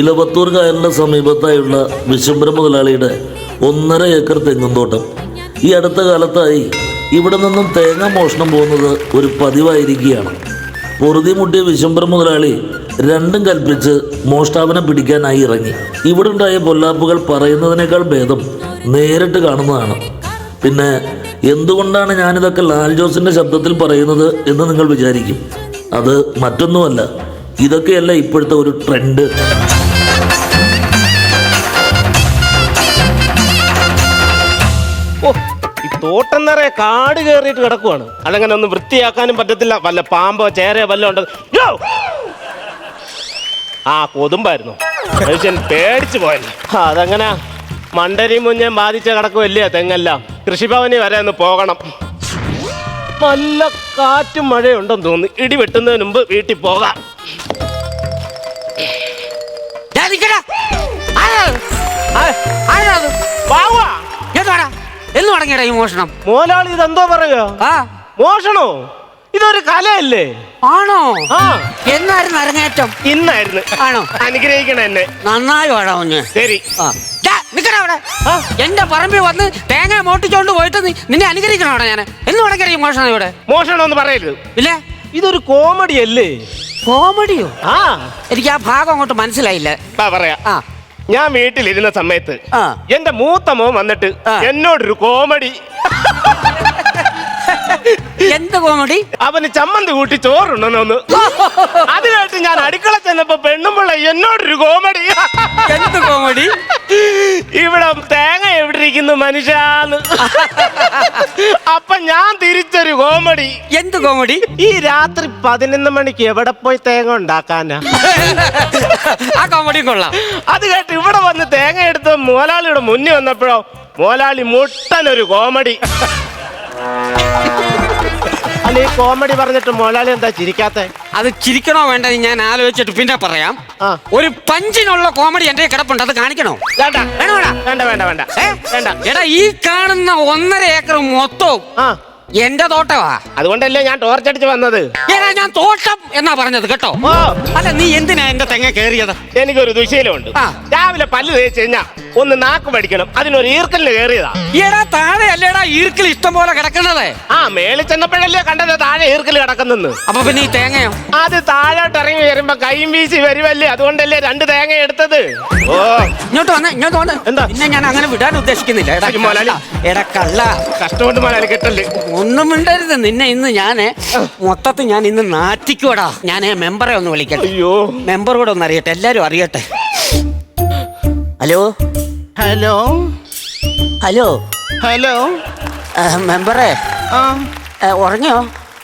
ഇലവത്തൂർ കായലിന്റെ സമീപത്തായുള്ള വിശുംബര മുതലാളിയുടെ ഒന്നര ഏക്കർ തെങ്ങുംതോട്ടം. ഈ അടുത്ത കാലത്തായി ഇവിടെ നിന്നും തേങ്ങ മോഷണം പോകുന്നത് ഒരു പതിവായിരിക്കുകയാണ്. പൊറുതി മുട്ടിയ വിശംബര മുതലാളി രണ്ടും കൽപ്പിച്ച് മോഷ്ടാവിനെ പിടിക്കാനായി ഇറങ്ങി. ഇവിടെ ഉണ്ടായ പൊല്ലാപ്പുകൾ പറയുന്നതിനേക്കാൾ ഭേദം നേരിട്ട് കാണുന്നതാണ്. പിന്നെ എന്തുകൊണ്ടാണ് ഞാനിതൊക്കെ ലാൽ ജോസിന്റെ ശബ്ദത്തിൽ പറയുന്നത് എന്ന് നിങ്ങൾ വിചാരിക്കും. അത് മറ്റൊന്നുമല്ല ഇതൊക്കെയല്ല ഇപ്പോഴത്തെ ഒരു ട്രെൻഡ്. ഓ ഈ തോട്ടം നിറയെ കാട് കയറിയിട്ട് കിടക്കുവാണ്. അതങ്ങനെ ഒന്നും വൃത്തിയാക്കാനും പറ്റത്തില്ല. വല്ല പാമ്പോ ചേരയോ വല്ല ഉണ്ടോ! ആ കൊതുമ്പായിരുന്നു. മനുഷ്യൻ പേടിച്ചു പോയല്ലോ. അതങ്ങനെ? മണ്ടരി മുഞ്ഞേം ബാധിച്ച കിടക്കുമല്ലേ തെങ്ങെല്ലാം? കൃഷിഭവനി വരെ ഒന്ന് പോകണം. നല്ല കാറ്റും മഴയുണ്ടെന്ന് തോന്നി ഇടി വെട്ടുന്നതിന് മുമ്പ് വീട്ടിൽ പോകാം. ആരാ ആ ആ, ആരാ ബാവാ. വാവാ. എന്ന് തുടങ്ങിയടാ ഈ മോഷണം. മോലാളി ഇതെന്തോ പറയുക? ആ. മോഷണോ? ഇതൊരു കലയല്ലേ? ആണോ? ആ. എന്നായിരുന്നു അരങ്ങേറ്റം? ഇന്നായിരുന്നു. ആണോ? അനുഗ്രഹിക്കണം എന്നെ. നന്നായി വാടാ ഒന്ന് ശരി. ആ. ദാ, നിക്കടാ അവിടെ. ആ. എന്റെ പറമ്പിൽ വന്ന് തേങ്ങ മോട്ടിച്ചോണ്ട് പോയിട്ട് നീ- നിന്നെ അനുകരിക്കണം അവിടെ ഞാൻ എന്ന് തുടങ്ങിയ ഈ മോഷണം ഇവിടെ? മോഷണം എന്ന് പറയരുത്. ഇല്ലേ? ഇതൊരു കോമഡി അല്ലേ കോമഡിയോ? ആ. എനിക്ക് ആ ഭാഗം അങ്ങോട്ട് മനസ്സിലായില്ല. പറയാ. ആ. ഞാൻ വീട്ടിലിരുന്ന സമയത്ത് എന്റെ മൂത്ത മോൻ വന്നിട്ട്. എന്നോടൊരു കോമഡി എന്ത് കോമഡി? അവന് ചമ്മന്തി കൂട്ടി ചോറുണ്ടെന്നൊന്ന് അത് കേട്ട് ഞാൻ അടുക്കള ചെന്നപ്പോ പെണ്ണുമ്പിള്ള എന്നോടൊരു കോമഡി. എന്ത് കോമഡി? ഇവിടെ തേങ്ങ എവിടെ ഇരിക്കുന്നു മനുഷ്യാന്ന്. അപ്പൊ ഞാൻ തിരിച്ചൊരു കോമഡി. എന്ത് കോമഡി? ഈ രാത്രി പതിനൊന്ന് മണിക്ക് എവിടെ പോയി തേങ്ങ ഉണ്ടാക്കാനാ? ആ കോമഡി കൊള്ളാം. അത് കേട്ട് ഇവിടെ വന്ന് തേങ്ങ എടുത്ത് മോലാളിയുടെ മുന്നിൽ വന്നപ്പോഴോ മോലാളി മുട്ടനൊരു കോമഡി. അല്ല ഈ കോമഡി പറഞ്ഞിട്ട് മോലാലി എന്താ ചിരിക്കാത്ത? അത് ചിരിക്കണോ വേണ്ടത് ഞാൻ ആലോചിച്ചിട്ട് പിന്നെ പറയാം. ആ. ഒരു പഞ്ചിനുള്ള കോമഡി എന്റെ കിടപ്പുണ്ട് അത് കാണിക്കണോ? വേണ്ട. വേണോ വേണ്ട. വേണ്ട വേണ്ട വേണ്ട. ഏ? വേണ്ട. എടാ ഈ കാണുന്ന ഒന്നര ഏക്കർ മൊത്തവും ആ. എന്റെ തോട്ടവാ. അതുകൊണ്ടല്ലേ ഞാൻ ടോർച്ചടിച്ച് വന്നത്? എടാ ഞാൻ തോട്ടം എന്നാ പറഞ്ഞത് കേട്ടോ? ഓ. അല്ല നീ എന്തിനാ എന്റെ തെങ്ങ കേറിയത് എനിക്കൊരു ദുശീലമുണ്ട്. ആ. രാവിലെ പല്ല് തേച്ച് കഴിഞ്ഞാ ഒന്ന് നാക്ക് പഠിക്കണം അതിനൊരു ഈർക്കലിന് കയറിയതാ. ഈടാ താഴെ അല്ലേടാ ഈർക്കിൽ ഇഷ്ടം പോലെ കിടക്കുന്നത്? ആ മേളിൽ ചെന്നപ്പോഴല്ലേ കണ്ടത് താഴെ ഈർക്കൽ കിടക്കുന്നെന്ന്. അപ്പൊ പിന്നെ ഈ തേങ്ങയോ? അത് താഴോട്ട് ഇറങ്ങി വരുമ്പോ കൈയും വീശി വരുമല്ലേ അതുകൊണ്ടല്ലേ രണ്ട് തേങ്ങ എടുത്തത്. ഓ. ഇങ്ങോട്ട് വന്നേ ഇങ്ങോട്ട് വന്നേ. എന്താ? പിന്നെ ഞാൻ അങ്ങനെ വിടാൻ ഉദ്ദേശിക്കുന്നില്ല. എടാ. കള്ള. എടാ കള്ള. കഷ്ടമുണ്ട് മലയാളി കെട്ടല്ലേ? ഒന്നും മിണ്ടരുത്. നിന്നെ ഇന്ന് ഞാൻ മൊത്തത്തിൽ ഞാൻ ഇന്ന് നാറ്റിക്കോടാ ഞാൻ മെമ്പറെ ഒന്ന് വിളിക്കട്ടെ. അയ്യോ. മെമ്പർ കൂടെ ഒന്ന് അറിയട്ടെ. എല്ലാരും അറിയട്ടെ. ഹലോ? ഹലോ? ഹലോ? ഹലോ? മെമ്പറേ. ആ, ഉറങ്ങിയോ?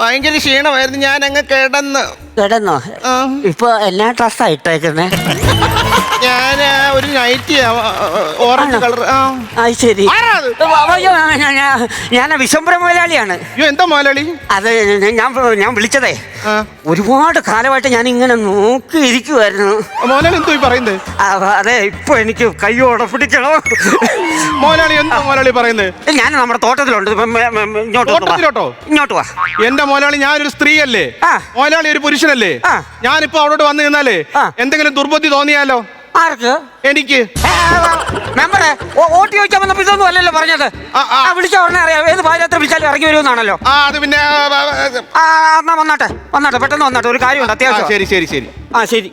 ഭയങ്കര ക്ഷീണമായിരുന്നു. ഞാൻ അങ്ങ് കിടന്ന്. കിടന്നോ? ആ. ഇപ്പൊ എല്ലാ ഡ്രസ്സാ ഇട്ടേക്കുന്നേ? ഞാൻ ഒരു നൈറ്റി ഓറഞ്ച് ആണോ? കളർ ആ. അത് ശരി. ആരാ അത്? അയ്യോ, ഞാൻ- ഞാൻ- ഞാൻ വിശംബര മുതലാളിയാണ്. അയ്യോ എന്താ മുതലാളി? അത് ഞാൻ ഞാൻ വിളിച്ചതേ. ആ. ഒരുപാട് കാലമായിട്ട് ഞാൻ ഇങ്ങനെ നോക്കിയിരിക്കുമായിരുന്നു ഇരിക്കുവായിരുന്നു എന്തോ ഈ പറയുന്നത് ആ, അതെ ഇപ്പൊ എനിക്ക് കയ്യോടെ പിടിക്കണം. മോലാളി എന്താ മോനാളി പറയുന്നത് ഞാൻ നമ്മുടെ തോട്ടത്തിലുണ്ട്. ഇപ്പം, മെ- മെ- മെ- ഇങ്ങോട്ട് വാ. തോട്ടത്തിലോട്ടോ? ഇങ്ങോട്ട് വാ. എന്റെ മോലാളി ഞാനൊരു സ്ത്രീയല്ലേ? അല്ലേ മോലാളി ഒരു പുരുഷനല്ലേ. ഞാനിപ്പോ അവിടോട്ട് വന്നു നിന്നാലേ എന്തെങ്കിലും ദുർബുദ്ധി തോന്നിയാലോ? ആർക്ക്? എനിക്ക്. മെമ്പറെ ഓ- വോട്ട് ചോദിക്കാൻ വന്നപ്പോ ഇതൊന്നും അല്ലല്ലോ പറഞ്ഞത്. ആ, ആ. ആ വിളിച്ച ഉടനെ അറിയാം. ഏത് പാചകത്തിൽ വിളിച്ചാലും ഇറങ്ങി വരുമെന്നാണല്ലോ. അത് പിന്നെ എന്നാ വന്നാട്ടെ വന്നാട്ടെ പെട്ടെന്ന് വന്നാട്ടെ ഒരു കാര്യമുണ്ട് ആ, അത്യാവശ്യം. ശരി ശരി ശരി. ആ ശരി.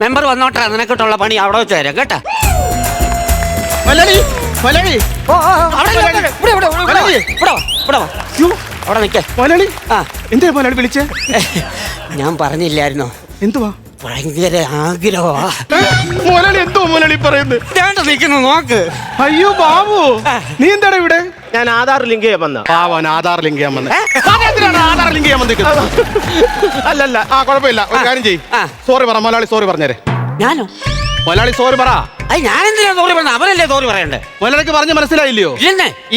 മെമ്പർ വന്നോട്ടെ നിനക്കിട്ടുള്ള പണി അവിടെ വെച്ച് തരാം കേട്ടാ. മലയാളി മലയാളി. ഓ, ഓ, ഓ, അവിടെ ഇല്ല, ഇവിടെ, ഇവിടെ, ഇവിടെ, ഇവിടെ, അവിടെ നിൽക്കേ. മലയാളി? ആ. എന്തേ മലയാളി വിളിച്ചേ? ഞാൻ പറഞ്ഞില്ലായിരുന്നോ? എന്തുവാ? ഭയങ്കര ആഗ്രഹമാ. മോലാളി എന്തോ മോലാളി പറയുന്നത് നിൽക്കുന്നു നോക്ക്. അയ്യോ ബാബു. നീ എന്താണ് ഇവിടെ? ഞാൻ ആധാർ ലിങ്ക് ചെയ്യാൻ വന്ന പാവൻ ആധാർ ലിങ്ക് ചെയ്യാൻ വന്ന. ആധാർ ലിങ്ക് ചെയ്യാൻ വന്നിരിക്കുന്നത്? അല്ലല്ല. ആ കുഴപ്പമില്ല. ഒരു കാര്യം ചെയ്യ്. സോറി പറ മലയാളി സോറി പറഞ്ഞേരെ. ഞാനോ? മലയാളി സോറി പറ. ഞാൻ എന്തിനാ സോറി പറഞ്ഞത് അവരല്ലേ സോറി പറയണ്ടേ? മലയാളിക്ക് പറഞ്ഞ് മനസ്സിലായില്ലയോ?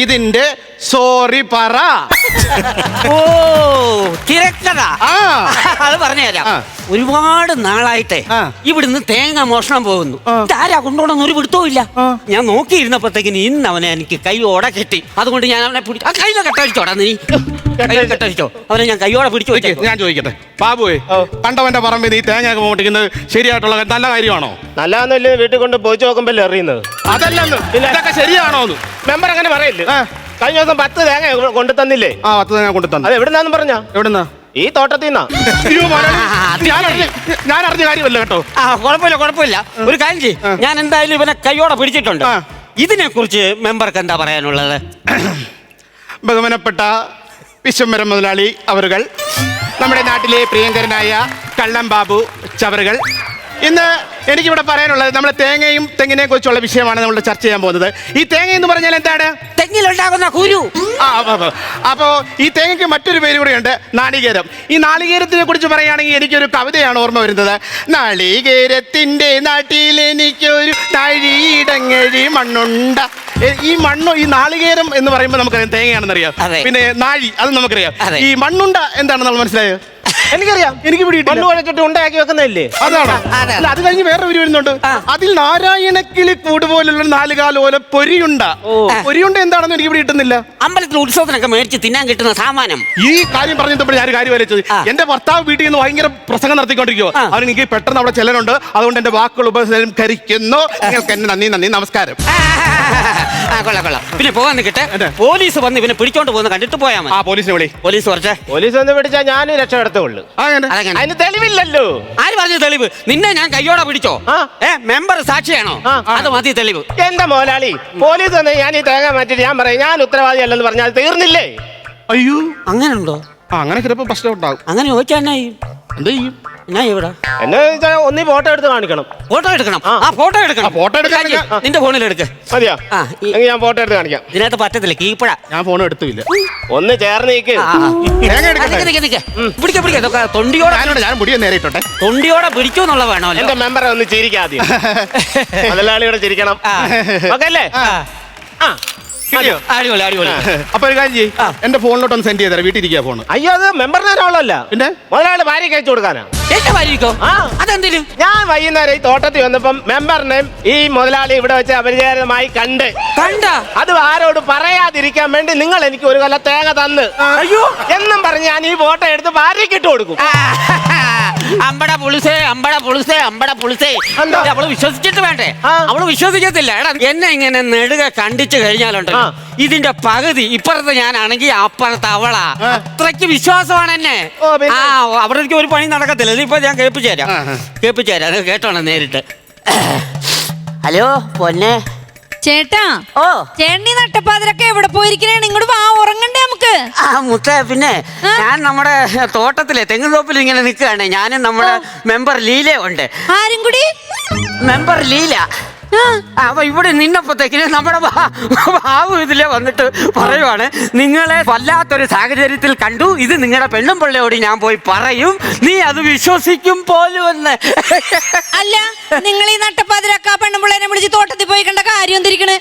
ഇതിന്റെ സോറി പറ. ഓ തിരക്കഥ. ആ. അത് പറഞ്ഞുതരാം ആ. ഒരുപാട് നാളായിട്ടേ ആ. ഇവിടുന്ന് തേങ്ങ മോഷണം പോകുന്നു. ആ. ഇതാരാ കൊണ്ടുപോകണമെന്ന് ഒരു പിടുത്തവും ഇല്ല. ആ. ഞാൻ നോക്കിയിരുന്നപ്പോഴത്തേക്കിന് ഇന്ന് അവനെ എനിക്ക് കൈയോടെ കെട്ടി. അതുകൊണ്ട് ഞാൻ അവനെ പിടിച്ചു ആ കയ്യിലെ കെട്ടഴിച്ചോടാ നീ. കയ്യിൽ കെട്ടഴിച്ചോ അവനെ ഞാൻ കൈയോടെ പിടിച്ചു നിക്ക്, ഞാൻ ചോദിക്കട്ടെ. ബാബുവേ കണ്ടവന്റെ പറമ്പിൽ നീ തേങ്ങ മോട്ടിക്കുന്നത് ശരിയായിട്ടുള്ള കാര്യം- നല്ല കാര്യമാണോ? നല്ലതെന്നല്ലേ വീട്ടിൽ കൊണ്ട് പോയിച്ചു നോക്കുമ്പല്ലേ അറിയുന്നത്? അതല്ലെന്ന്. പിന്നെ? ഇതൊക്കെ ശരിയാണോ എന്ന് മെമ്പർ അങ്ങനെ പറയില്ലേ? ആ. കഴിഞ്ഞ ദിവസം പത്ത് തേങ്ങ കൊണ്ടു തന്നില്ലേ? ആ പത്ത് തേങ്ങ കൊണ്ടു തന്നെ. അത് എവിടുന്നാന്ന് പറഞ്ഞ? എവിടുന്നാ? ഈ തോട്ടത്തിൽ നിന്നാ ഞാൻ അറിഞ്ഞ ഞാൻ അറിഞ്ഞ കാര്യമല്ല കേട്ടോ. ആ കുഴപ്പമില്ല കുഴപ്പമില്ല. ഒരു കാര്യം ചെയ്യ്. ഞാൻ എന്തായാലും ഇവനെ കൈയോടെ പിടിച്ചിട്ടുണ്ട്. ആ. ഇതിനെ കുറിച്ച് മെമ്പർക്ക് എന്താ പറയാനുള്ളത്? ബഹുമാനപ്പെട്ട വിശ്വംബരം മുതലാളി അവറുകൾ നമ്മുടെ നാട്ടിലെ പ്രിയങ്കരനായ കള്ളം ബാബു ചവറുകൾ. ഇന്ന് എനിക്കിവിടെ പറയാനുള്ളത് നമ്മുടെ തേങ്ങയും തെങ്ങിനെ കുറിച്ചുള്ള വിഷയമാണ് നമ്മൾ ചർച്ച ചെയ്യാൻ പോകുന്നത്. ഈ തേങ്ങ എന്ന് പറഞ്ഞാൽ എന്താണ്? തെങ്ങിലുണ്ടാകുന്ന കുരു. അപ്പൊ- ഈ തേങ്ങയ്ക്ക് മറ്റൊരു പേര് കൂടെയുണ്ട് നാളികേരം. ഈ നാളികേരത്തിനെ കുറിച്ച് പറയുകയാണെങ്കിൽ എനിക്കൊരു കവിതയാണ് ഓർമ്മ വരുന്നത്. നാളികേരത്തിന്റെ നാട്ടിൽ എനിക്കൊരു തഴിയിടങ്ങഴി മണ്ണുണ്ട. ഈ മണ്ണോ ഈ നാളികേരം എന്ന് പറയുമ്പോൾ നമുക്ക് തേങ്ങയാണെന്നറിയാം. അറിയാം പിന്നെ നാഴി അത് നമുക്കറിയാം. അതെ. ഈ മണ്ണുണ്ട എന്താണെന്ന് നമ്മൾ മനസ്സിലായോ? എനിക്കറിയാം. എനിക്ക് മണ്ണ് പിടിയിട്ടില്ല കുഴച്ചിട്ട് ഉണ്ടാക്കി വെക്കുന്നതല്ലേ? അതാണ്? അതെ. അല്ല അത് കഴിഞ്ഞ് വേറെ ഒരു വരുന്നുണ്ട്. അതിൽ നാരായണക്കിളി കൂട് പോലുള്ള നാലുകാലോല പൊരിയുണ്ട. പൊരിയുണ്ട എന്താണെന്ന് എനിക്ക് ഇവിടെ കിട്ടുന്നില്ല. അമ്പലത്തിൽ ഉത്സവത്തിനൊക്കെ മേടിച്ച് തിന്നാൻ കിട്ടുന്ന സാമാനം. ഈ കാര്യം പറഞ്ഞപ്പോൾ ഞാൻ ഒരു കാര്യം വരച്ചത് ആ. എന്റെ ഭർത്താവ് വീട്ടിൽ നിന്ന് ഭയങ്കര പ്രസംഗം നടത്തിക്കൊണ്ടിരിക്കുവോ. ആ. അവൻ എനിക്ക് പെട്ടെന്ന് അവിടെ ചെല്ലനുണ്ട് അതുകൊണ്ട് എന്റെ വാക്കുകൾ ഉപസംഹരിക്കുന്നു. നിങ്ങൾക്ക് എന്നെ നന്ദി നന്ദി നമസ്കാരം. ആ കൊള്ളാം കൊള്ളാം. പിന്നെ പോകാൻ നിൽക്കട്ടെ. പോലീസ് വന്ന് ഇവനെ പിടിച്ചോണ്ട് പോകുന്ന കണ്ടിട്ട് പോയാ മതി. ആ പോലീസിനെ വിളി. പോലീസ് കുറച്ചേ. പോലീസ് വന്ന് പിടിച്ചാൽ ഞാനും രക്ഷപ്പെടുത്തുള്ളൂ അതെങ്ങനെ? അതിന് തെളിവില്ലല്ലോ. ആര് പറഞ്ഞു തെളിവ്? നിന്നെ ഞാൻ കയ്യോടെ പിടിച്ചോ? ആ. ഏ മെമ്പർ സാക്ഷിയാണോ? ആ, ആ. അത് മതി തെളിവ്. എന്റെ മോലാളി പോലീസ് വന്ന് ഞാൻ ഈ തേങ്ങ മാറ്റിട്ട് ഞാൻ പറയും ഞാൻ ഉത്തരവാദി അല്ലെന്ന് പറഞ്ഞാൽ തീർന്നില്ലേ? അയ്യോ. അങ്ങനെ ഉണ്ടോ ആ അങ്ങനെ ചിലപ്പോ പ്രശ്നം ഉണ്ടാവും അങ്ങനെ ചോദിച്ചാ എന്നാ ചെയ്യും? എന്ത് ചെയ്യും? എന്നാ ഇവിടെ എന്നെ വെച്ചാൽ ഒന്നീ ഫോട്ടോ എടുത്ത് കാണിക്കണം. ഫോട്ടോ എടുക്കണം? ആ. ഫോട്ടോ എടുക്കണം. ആ, photo എടുക്കാൻ നിന്റെ ഫോണിൽ എടുക്ക്. മതിയോ? ആ, ഈ- എങ്കിൽ ഞാൻ ഫോട്ടോ എടുത്ത് കാണിക്കാം. ഇതിനകത്ത് പറ്റത്തില്ല കീപ്പഴ. ഞാൻ ഫോൺ എടുത്തില്ല ഒന്ന് ചേർന്ന് നിൽക്ക് തേങ്ങ എടുക്കട്ടെ? പിടിക്ക പിടിക്ക. ഇതൊക്കെ തൊണ്ടിയോടെ ഞാനോട് ഞാൻ മുടിയെ നേരെ ഇട്ടോട്ടെ തൊണ്ടിയോടെ പിടിക്കൂന്നുള്ള വേണമല്ലോ. എന്റെ മെമ്പറെ ഒന്ന് ചിരിക്കാതെ മുതലാളിയുടെ ചിരിക്കണം. ആ. ഓക്കെ അല്ലേ? ആ. ആ. മതിയോ? അടിപൊളി അടിപൊളി. അപ്പൊ ഒരു കാര്യം ചെയ്യ്. എന്റെ ഫോണിലോട്ട് ഒന്ന് സെൻഡ് ചെയ്തരാം. വീട്ടിൽ ഇരിക്കുക ഫോൺ അയ്യോ അത് മെമ്പറിന് ഒരാളല്ല. പിന്നെ? മുതലാളി ഭാര്യ കഴിച്ചു കൊടുക്കാനാ. എന്റെ ഭാര്യക്കോ അതെന്തിനു? ഞാൻ വൈകുന്നേരം ഈ തോട്ടത്തിൽ വന്നപ്പം മെമ്പറിനെയും ഈ മുതലാളി ഇവിടെ വെച്ച് അപരിചിതമായി കണ്ട്. കണ്ട? അത് ആരോട് പറയാതിരിക്കാൻ വേണ്ടി നിങ്ങൾ എനിക്ക് ഒരു കൊല്ലം തേങ്ങ തന്ന്. അയ്യോ. എന്നും പറഞ്ഞ് ഞാൻ ഈ ഫോട്ടോ എടുത്ത് ഭാര്യയ്ക്ക് ഇട്ട് കൊടുക്കും. അമ്പട പുളിസേ അമ്പട പുളിസേ അമ്പട പുളിസേ? അവൾ വിശ്വസിച്ചിട്ട് വേണ്ടേ? അവൾ വിശ്വസിക്കത്തില്ല. എടാ എന്നെ ഇങ്ങനെ നെടുക കണ്ടിച്ചു കഴിഞ്ഞാലുണ്ടല്ലോ. ഇതിന്റെ പകുതി ഇപ്പുറത്ത് ഞാനാണെങ്കിൽ അപ്പുറത്ത് അവളാ. അത്രയ്ക്ക് വിശ്വാസമാണ് എന്നെ. ആ അവിടെ എനിക്ക് ഒരു പണി നടക്കത്തില്ല. ഇപ്പൊ ഞാൻ കേൾപ്പിച്ചു തരാം. കേൾപ്പിച്ചു തരാം കേട്ടോണം നേരിട്ട്. ഹലോ പൊന്നെ. ചേട്ടാ ഓ. ചേണ്ണി നട്ടപ്പാതിരൊക്കെ എവിടെ പോയിരിക്കണേ? ഇങ്ങോട്ട് വാ ഉറങ്ങണ്ടേ നമുക്ക്. ആ മുത്ത പിന്നെ ഞാൻ നമ്മുടെ തോട്ടത്തിലെ തെങ്ങും തോപ്പിൽ ഇങ്ങനെ നിൽക്കുകയാണ്. ഞാനും നമ്മുടെ മെമ്പർ ലീല ഉണ്ട് ആരും കൂടി? മെമ്പർ ലീല. അപ്പൊ ഇവിടെ നിന്നപ്പോഴത്തേക്കിന് നമ്മുടെ ബാബു ഇതിലെ വന്നിട്ട് പറയുവാണ്. നിങ്ങളെ വല്ലാത്തൊരു സാഹചര്യത്തിൽ കണ്ടു. ഇത് നിങ്ങളുടെ പെണ്ണും പിള്ളയോട് ഞാൻ പോയി പറയും. നീ അത് വിശ്വസിക്കും പോലും എന്ന് അല്ല നിങ്ങൾ ഈ നട്ടപ്പാതിരക്ക പെണ്ണും പെണ്ണുമ്പിള്ളേനെ വിളിച്ച് തോട്ടത്തിൽ പോയി കണ്ട കാര്യം തിരിക്കണേ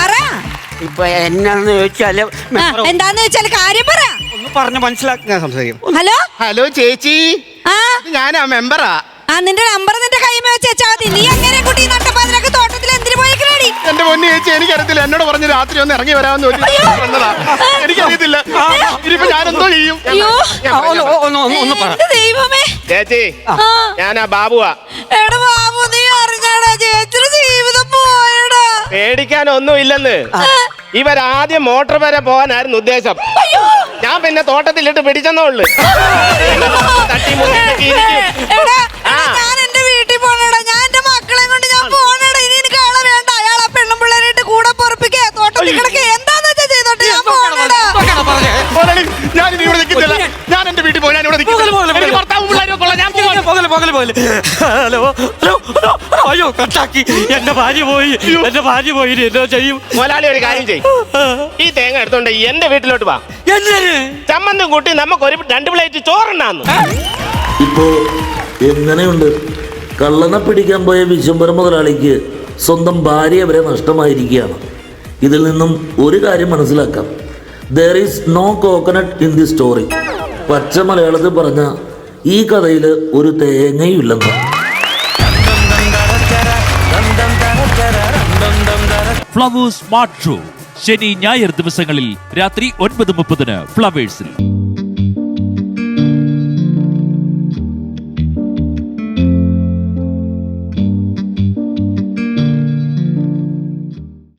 പറ. ഇപ്പൊ എന്നാന്ന് ചോദിച്ചാൽ എന്താന്ന് വെച്ചാൽ കാര്യം പറ. ഒന്ന് പറഞ്ഞ് മനസ്സിലാക്കി ഞാൻ സംസാരിക്കും. ഹലോ? ഹലോ ചേച്ചി. ആ. ഇത് ഞാനാ മെമ്പറാ. ആ നിന്റെ നമ്പർ നിന്റെ കൈമേ വെച്ചാ മതി. നീ അങ്ങനെ കുട്ടി? നട്ടപ്പാതിരൊക്കെ തോട്ടത്തിൽ എന്തിനു പോയിക്കണേടി? എന്റെ പൊന്നി ചേച്ചി എനിക്കറിയത്തില്ല. എന്നോട് പറഞ്ഞ് രാത്രി ഒന്ന് ഇറങ്ങി വരാമെന്ന് ചോദിച്ചു വന്നതാ. എനിക്കറിയത്തില്ല. ഇനിയിപ്പോ ഞാനെന്തോ ചെയ്യും? അയ്യോ. ആ, ഒന്ന് ഒന്ന് ഒന്ന് ഒന്ന് പറ. എന്റെ ദൈവമേ? ചേച്ചി ആ. ഞാനാ ബാബുവാ. എടാ ബാബു നീ അറിഞ്ഞാടാ ചേച്ചിയുടെ ജീവിതം പോയടാ. പേടിക്കാൻ ഒന്നും ഇല്ലെന്ന് ഇവരാദ്യം മോട്ടർ വരെ പോകാനായിരുന്നു ഉദ്ദേശം. അയ്യോ. ഞാൻ പിന്നെ തോട്ടത്തിലിട്ട് പിടിച്ചെന്നേ ഉള്ളു. തട്ടി മുട്ടിയൊക്കെ ഇരിക്കും. എടാ, കൂടെ പൊറപ്പിക്കേ? തോട്ടത്തിൽ കിടക്കേ. എന്താന്ന് വെച്ചാ ചെയ്തോട്ടെ? ഞാൻ പറഞ്ഞേ? ഞാൻ ഇവിടെ നിൽക്കുന്നില്ല ഞാൻ എന്റെ വീട്ടിൽ പോയി ഞാൻ ഇവിടെ പോകൽ, പോകൽ, നിൽക്കുന്നില്ല എനിക്ക് പോകൽ. ഭർത്താവും പിള്ളേരും ഒക്കെ ഉള്ള ഞാൻ പോവാ പോകൽ, പോകൽ, ഹലോ, ഹലോ, അയ്യോ കട്ടാക്കി. എന്റെ ഭാര്യ പോയി. എന്റെ ഭാര്യ പോയി ഇനി എന്തോ ചെയ്യും? മുതലാളി ഒരു കാര്യം ചെയ്യും. ഈ തേങ്ങ എടുത്തോണ്ട് എന്റെ വീട്ടിലോട്ട് വാ. എന്തിന്? ചമ്മന്തും കൂട്ടി നമുക്ക് ഒരു രണ്ട് പ്ലേറ്റ് ചോറുണ്ടാന്ന് ഇപ്പോ എങ്ങനെയുണ്ട്? കള്ളനെ പിടിക്കാൻ പോയ വിശുംബര മുതലാളിക്ക് സ്വന്തം ഭാര്യ വരെ നഷ്ടമായിരിക്കുകയാണ്. ഇതിൽ നിന്നും ഒരു കാര്യം മനസ്സിലാക്കാം. There is no coconut in the story പച്ച മലയാളത്തിൽ പറഞ്ഞ ഈ കഥയിൽ ഒരു തേങ്ങയുമില്ലെന്ന്. ഫ്ലവേഴ്സ് സ്മാർട്ട് ഷോ ശനി ഞായർ ദിവസങ്ങളിൽ രാത്രി ഒൻപത് മുപ്പതിന് ഫ്ലവേഴ്സിൽ